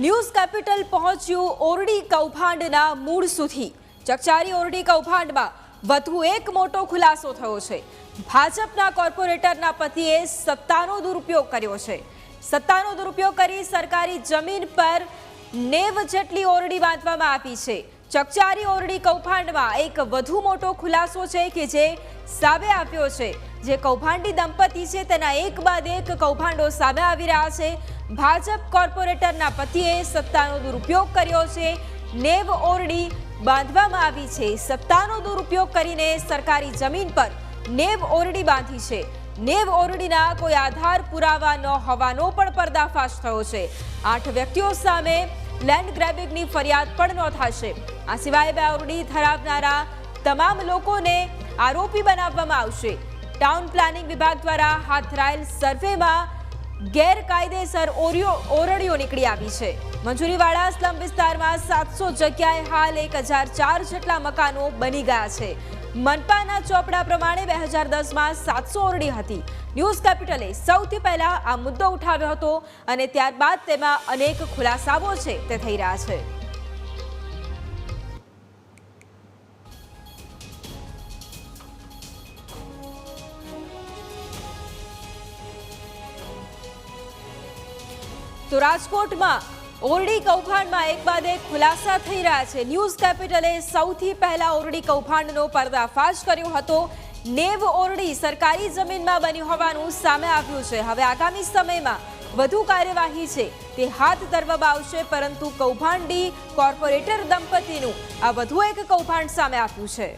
News capital પહોંચ્યું ઓરડી કૌભાંડના મૂળ સુધી. ચકચારી ઓરડી કૌભાંડમાં વધુ એક મોટો ખુલાસો થયો છે. ભાજપના કોર્પોરેટરના પતિએ સત્તાનો દુરુપયોગ કર્યો છે. સત્તાનો દુરુપયોગ કરી સરકારી જમીન પર નેવ જેટલી ઓરડી બાંધવામાં આવી છે. ચકચારી ઓરડી કૌભાંડમાં એક વધુ મોટો ખુલાસો છે કે જે સામે આવ્યો છે. જે કૌભાંડી દંપતી છે તેના એક બાદ એક કૌભાંડો સામે આવી રહ્યા છે. ભાજપ કોર્પોરેટરના પતિએ સત્તાનો દુરુપયોગ કર્યો છે. નેવ ઓરડી બાંધવામાં આવી છે. સત્તાનો દુરુપયોગ કરીને સરકારી જમીન પર નેવ ઓરડી બાંધી છે. નેવ ઓરડીના કોઈ આધાર પુરાવા ન હોવાનો પણ પર્દાફાશ થયો છે. આઠ વ્યક્તિઓ સામે લેન્ડ ગ્રેબિંગની ફરિયાદ પણ નોંધાશે. આ સિવાય બે ઓરડી ધરાવનારા તમામ લોકોને આરોપી બનાવવામાં આવશે. ટાઉન પ્લાનિંગ વિભાગ દ્વારા હાથ ધરાયેલ સર્વેમાં ગેરકાયદેસર ઓરિયો ઓરડીઓ નીકળી આવી છે. મંજૂરીવાળા સ્લમ વિસ્તારમાં સાતસો જગ્યાએ હાલ એક હજાર ચાર જેટલા મકાનો બની ગયા છે. મનપાના ચોપડા પ્રમાણે બે હજાર દસમાં સાતસો ઓરડી હતી. ન્યૂઝ કેપિટલે સૌથી પહેલા આ મુદ્દો ઉઠાવ્યો હતો અને ત્યારબાદ તેમાં અનેક ખુલાસાઓ છે તે થઈ રહ્યા છે. તો રાજકોટમાં ઓરડી કૌભાંડમાં એક બાદ એક ખુલાસા થઈ રહ્યા છે. ન્યૂઝ કેપિટલે સૌથી પહેલા ઓરડી કૌભાંડનો પર્દાફાશ કર્યો હતો. નેવ ઓરડી સરકારી જમીનમાં બની હોવાનું સામે આવ્યું છે. હવે આગામી સમયમાં વધુ કાર્યવાહી છે. તે હાથ ધરવામાં આવશે, પરંતુ કૌભાંડી કોર્પોરેટર દંપતીનું આ વધુ એક કૌભાંડ સામે આવ્યું છે.